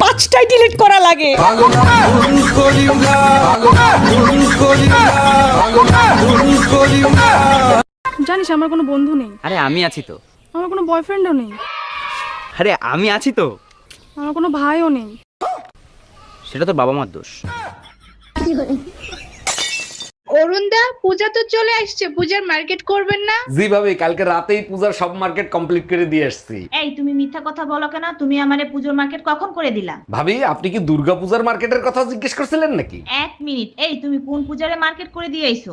পাঁচটাই ডিলিট করা লাগে। জানিস আমার কোনো বন্ধু নেই। আরে আমি আছি তো। আমার কোনো বয়ফ্রেন্ডও নেই। আরে আমি আছি তো। আমার কোনো ভাইও নেই। সেটা তো বাবা মার দোষ। অরুণদা পূজা তো চলে আসছে পূজার মার্কেট করবেন না? যেভাবে কালকে রাতেই পূজার সব মার্কেট কমপ্লিট করে দিয়ে আসছি। এই তুমি মিথ্যা কথা বলো কেন? তুমি আমারে পূজোর মার্কেট কখন করে দিলা? ভাবি আপনি কি দুর্গা পূজার মার্কেটের কথা জিজ্ঞেস করছিলেন নাকি? এক মিনিট। এই তুমি কোন পূজারে মার্কেট করে দিয়ে আইছো?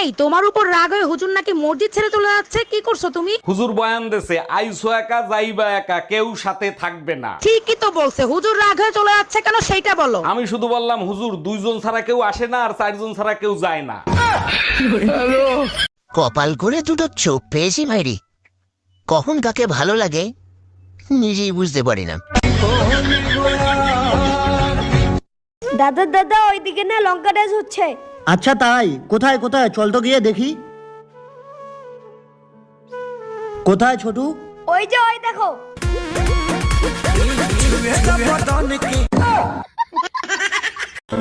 এই তোমার উপর রাগ হয়ে হুজুর নাকি মসজিদ ছেড়ে চলে যাচ্ছে? কি করছ তুমি? হুজুর বয়ান দেছে আইসো একা যাইবা একা কেউ সাথে থাকবে না। ঠিকই তো বলছে হুজুর রাগ হয়ে চলে যাচ্ছে কেন সেইটা বলো। আমি শুধু বললাম হুজুর দুইজন ছাড়া কেউ আসে না আর চারজন ছাড়া কেউ যায় না। কপাল করে দুটো চোখ পেয়েছি ভাইরি। কখন কাকে ভালো লাগে নিজেই বুঝতে পারি না। দাদা দাদা ওইদিকে না লঙ্কা ড্যান্স হচ্ছে। আচ্ছা তাই কোথায় কোথায়? চল তো গিয়ে দেখি। কোথায় ছোটু? ওই যে ওই দেখো।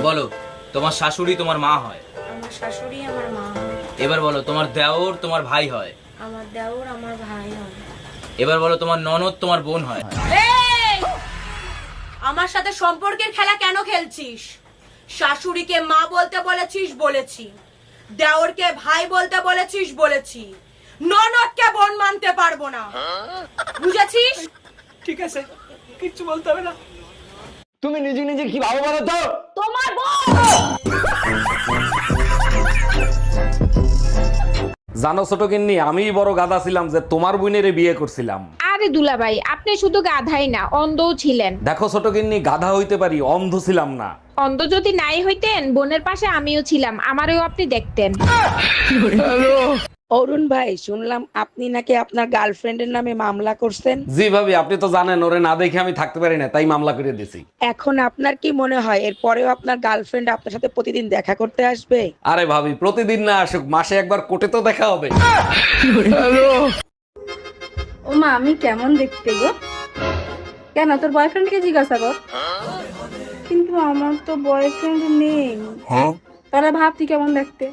বলো তোমার শাশুড়ি তোমার মা হয়? আমার শাশুড়ি আমার মা এবার বলো তোমার দেওর তোমার ভাই হয়? আমার দেওর আমার ভাই হয়। এবার বলো তোমার ননদ তোমার বোন হয়? আমার সাথে সম্পর্কের খেলা কেন খেলছিস? শাশুড়িকে মা বলতে বলেছিস বলেছি। দেওরকে ভাই বলতে বলেছিস বলেছি। ননদকে বোন মানতে পারব না। বুঝেছিস? ঠিক আছে কিচ্ছু বলতে হবে না। তুমি নিজে নিজে কি ভালো বলো তো? তোমার জানো ছোট কিন্নি আমিই বড় গাদা ছিলাম যে তোমার বোনেরে বিয়ে করছিলাম। আরে দুলা ভাই আপনি শুধু গাধাই না অন্ধও ছিলেন। দেখো ছোট গিন্নি গাধা হইতে পারি অন্ধ ছিলাম না। অন্ধ যদি নাই হইতেন বোনের পাশে আমিও ছিলাম আমারও আপনি দেখতেন। অরুণ ভাই শুনলাম আপনি নাকি আপনার গার্লফ্রেন্ডের নামে মামলা করছেন। জি ভাবি আপনি তো জানেন ওরে না দেখে আমি থাকতে পারি না তাই মামলা করে দিছি। এখন আপনার কি মনে হয় এরপরেও আপনার গার্লফ্রেন্ড আপনার সাথে প্রতিদিন দেখা করতে আসবে? আরে ভাবি প্রতিদিন না আসুক মাসে একবার কোটে তো দেখা হবে। মা আমি কেমন দেখতে গো? কেন তোর বয়ফ্রেন্ডকে জিজ্ঞাসা কর। কিন্তু আমার তো বয়ফ্রেন্ড নেই। তাহলে ভাব তুই কেমন দেখতে?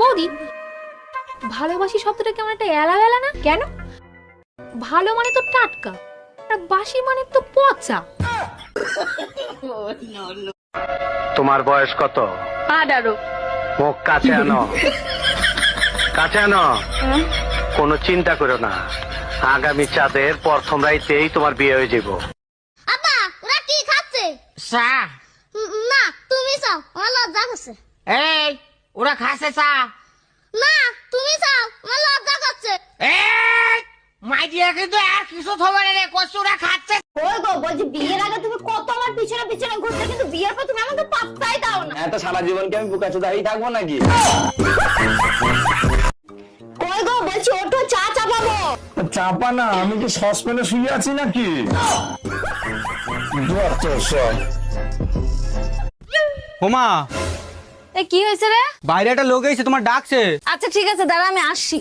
বৌদি ভালোবাসি শব্দটা কেমন একটা এলা এলা না? কেন? ভালো মানে তো টাটকা আর বাসি মানে তো পচা। তোমার বয়স কত? আডারো মুখ কাছে আনো। কাছে আনো। কোনো চিন্তা করো না। আগামী চাঁদের প্রথম রাইতেই তোমার বিয়ে হয়ে যাব ওরা কি খাচ্ছে? চা না তুমি চাও আমার লজ্জা করছে। এই ওরা খাসে চা না তুমি চাও আমার লজ্জা করছে। এই মাইডিয়া কিন্তু আর কিছু থবে রে কচুরা খাচ্ছে। ওই গো বলছি বিয়ের আগে তুমি কত আমার পিছনে পিছনে ঘুরতে কিন্তু বিয়ের পর তুমি আমাকে পাত্তাই দাও না। এত সারা জীবন কি আমি বুকা চুদাই থাকব নাকি? ওঠো চা চাপাবো। চাপা না আমি কি সসপ্যানে শুয়ে আছি নাকি? হোমা এ কি হয়েছে রে? বাইরে একটা লোক এসে তোমার ডাকছে। আচ্ছা ঠিক আছে দাঁড়া আমি আসছি।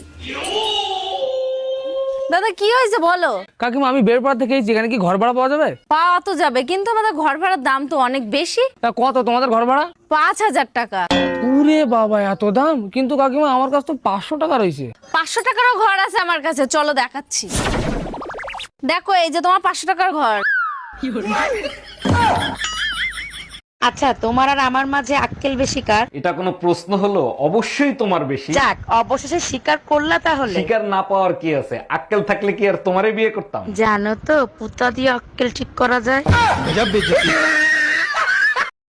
দাদা কি হয়েছে বলো? কাকিমা আমি বের পড়া থেকে এখানে কি ঘর ভাড়া পাওয়া যাবে? পাওয়া তো যাবে কিন্তু আমাদের ঘর ভাড়ার দাম তো অনেক বেশি। তা কত তোমাদের ঘর ভাড়া? পাঁচ হাজার টাকা। উরে বাবা এত দাম? কিন্তু কাকিমা আমার কাছে তো পাঁচশো টাকা রয়েছে। পাঁচশো টাকারও ঘর আছে আমার কাছে চলো দেখাচ্ছি। দেখো এই যে তোমার পাঁচশো টাকার ঘর। আচ্ছা তোমার আর আমার মাঝে আক্কেল বেশি কার? এটা কোনো প্রশ্ন হলো? অবশ্যই তোমার বেশি। যাক অবশেষে স্বীকার করলা তাহলে। শিকার না পাওয়ার কি আছে? আক্কেল থাকলে কি আর তোমারে বিয়ে করতাম? জানো তো পুতা দিয়ে আক্কেল ঠিক করা যায়।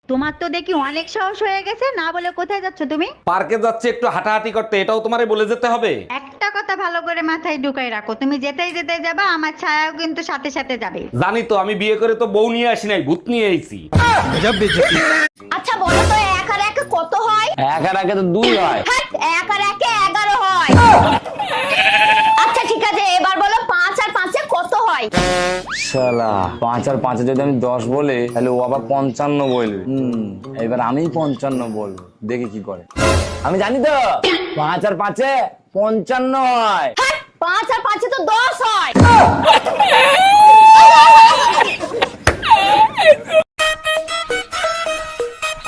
তোমার তো দেখি অনেক সাহস হয়ে গেছে না বলে কোথায় যাচ্ছ তুমি? পার্কে যাচ্ছে একটু হাঁটাহাঁটি করতে এটাও তোমারে বলে যেতে হবে। একটা কথা ভালো করে মাথায় ঢুকাই রাখো তুমি যেতেই যেতে যাবা আমার ছায়াও কিন্তু সাথে সাথে যাবে। জানি তো আমি বিয়ে করে তো বউ নিয়ে আসি নাই ভূত নিয়ে আইছি। আচ্ছা বলো তো এক আর এক কত হয়? এক আর আগে তো দুই হয়। হ্যাঁ, এক আর একে এগারো হয়। শালা পাঁচ আর পাঁচে যদি আমি দশ বলে তাহলে ও আবার পঞ্চান্ন বলবে। হুম। এবার আমি পঞ্চান্ন বলব। দেখি কি করে। আমি জানি তো পাঁচ আর পাঁচে পঞ্চান্ন হয়। হ্যাঁ, পাঁচ আর পাঁচে তো দশ হয়।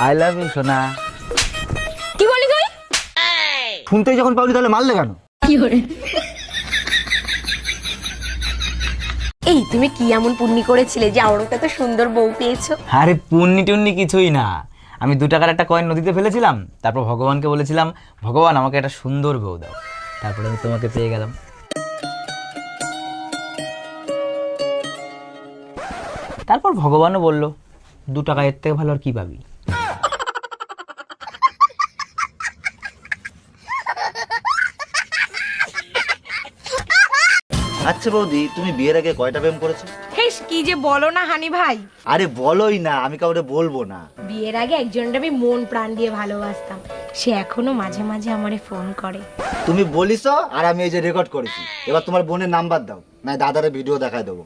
আই লাভ ইউ সোনা। কি বলি তুই? শুনতেই যখন পাবলি তাহলে মারলে কেন? এই, তুমি কি এমন পুণ্যি করেছিলে যে আমার মতো সুন্দর বউ পেয়েছ? আরে, পুণ্যি টুন্নি কিছুই না। আমি দু টাকার একটা কয়েন নদীতে ফেলেছিলাম, তারপর ভগবানকে বলেছিলাম, ভগবান, আমাকে একটা সুন্দর বউ দাও। তারপরে আমি তোমাকে পেয়ে গেলাম। তারপর ভগবানও বলল, দু টাকা এর থেকে ভালো আর কি পাবি? আচ্ছা বৌদি তুমি বিয়ের আগে কয়টা প্রেম করেছ? হেস কি যে বলো না হানি ভাই। আরে বলোই না আমি কাউরে বলব না। বিয়ের আগে একজনটা আমি মন প্রাণ দিয়ে ভালোবাসতাম। সে এখনও মাঝে মাঝে আমারে ফোন করে। তুমি বলিস আর আমি এই যে রেকর্ড করেছি। এবার তোমার বোনের নাম্বার দাও না দাদারে ভিডিও দেখায় দেবো।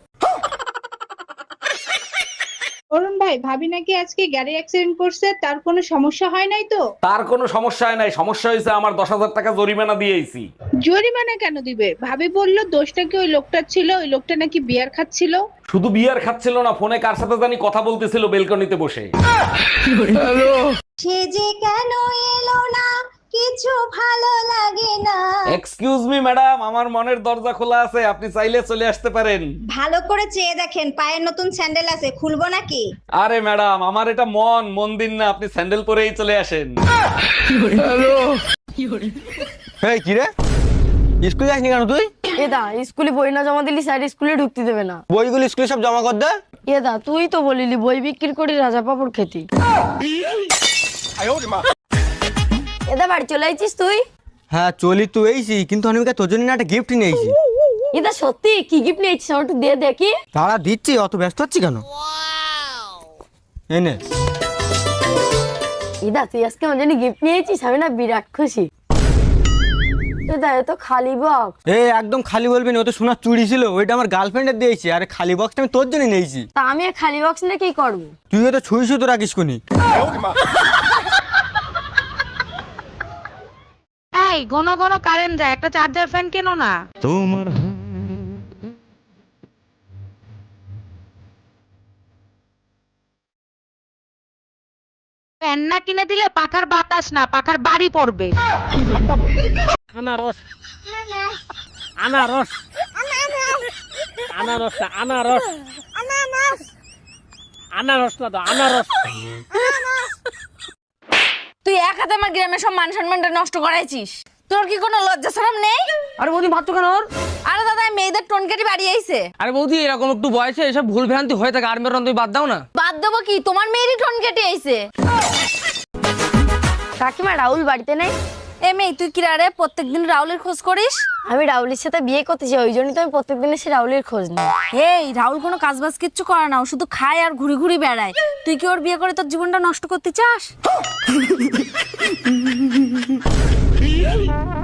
ভাবি নাকি আজকে গাড়ি অ্যাক্সিডেন্ট করছে তার কোনো সমস্যা হয় নাই তো? তার কোনো সমস্যা হয় নাই। সমস্যা হয়েছে আমার দশ হাজার টাকা জরিমানা দিয়েছি। জরিমানা কেন দিবে? ভাবি বলল দোষটা কি ওই লোকটার ছিল? ওই লোকটা নাকি বিয়ার খাচ্ছিল? শুধু বিয়ার খাচ্ছিল না ফোনে কার সাথে জানি কথা বলতেছিল বেলকনিতে বসে। সে যে কেন এলো না কিছু ভালো লাগে না। এক্সকিউজ মি ম্যাডাম আমার মনের দরজা খোলা আছে আপনি চাইলে চলে আসতে পারেন। ভালো করে চেয়ে দেখেন পায়ের নতুন স্যান্ডেল আছে খুলবো নাকি? আরে ম্যাডাম আমার এটা মন মন দিন না আপনি স্যান্ডেল পরেই চলে আসেন। এই কি রে? স্কুলে যাসনি কেন তুই? এদা স্কুলে বই না জমা দিলি স্যার স্কুলে ঢুকতে দেবে না। বইগুলো স্কুলে সব জমা কর দে। এদা তুই তো বলিলি বই বিক্রি করি রাজা পাপড় খেতি। এদা বাড়ি চলে আইছিস তুই? হ্যাঁ চলি তো এইছি কিন্তু আমি তোর জন্য একটা গিফট নিয়েছি। এদা সত্যি? কি গিফট নিয়েছিস? আমার একটু দিয়ে দেখি। তারা দিচ্ছি অত ব্যস্ত হচ্ছি কেন? এনে। ইদা তুই আজকে আমার জন্য গিফট নিয়েছিস? আমি না বিরাট খুশি। এদা এ তো খালি বক্স এ একদম খালি বলবি না ও তো সোনার চুড়ি ছিল ওইটা আমার গার্লফ্রেন্ডের দিয়েছি আর খালি বক্সটা আমি তোর জন্য নিয়েছি। তা আমি খালি বক্স নিয়ে কি করব? তুই তো ছুঁই শুধু রাখিস কোনি এই ঘন ঘন কারেন্ট যায়। একটা চার্জার ফ্যান কেন না? তোমার ফ্যান না কিনে দিলে পাখার বাতাস না পাখার বাড়ি পড়বে। আনারস। আনারস। আনারস আনারস। আনারস। না তো আনারস। হাতে আমার গ্রামের সব মান সম্মানটা নষ্ট করাইছিস। তোর কি কোনো লজ্জা শরম নেই? আরে বৌদি ভাবছ কেন ওর? আরে দাদা মেয়েদের টোন কেটে বাড়ি আইছে। আরে বৌদি এরকম একটু বয়সে এসব ভুল ভ্রান্তি হয়ে থাকে আর মেরন তুমি বাদ দাও না। বাদ দেবো কি? তোমার মেয়েরই টোন কেটে আইছে। কাকিমা রাহুল বাড়িতে নেই? এ মেয়ে তুই কি রে প্রত্যেকদিন রাহুলের খোঁজ করিস? আমি রাহুলের সাথে বিয়ে করতে চাই ওই জন্যই তো আমি প্রত্যেকদিন এসে রাহুলের খোঁজ নিই। এই রাহুল কোনো কাজবাজ কিচ্ছু করে না ও শুধু খায় আর ঘুরি ঘুরি বেড়ায়। তুই কি ওর বিয়ে করে তোর জীবনটা নষ্ট করতে চাস?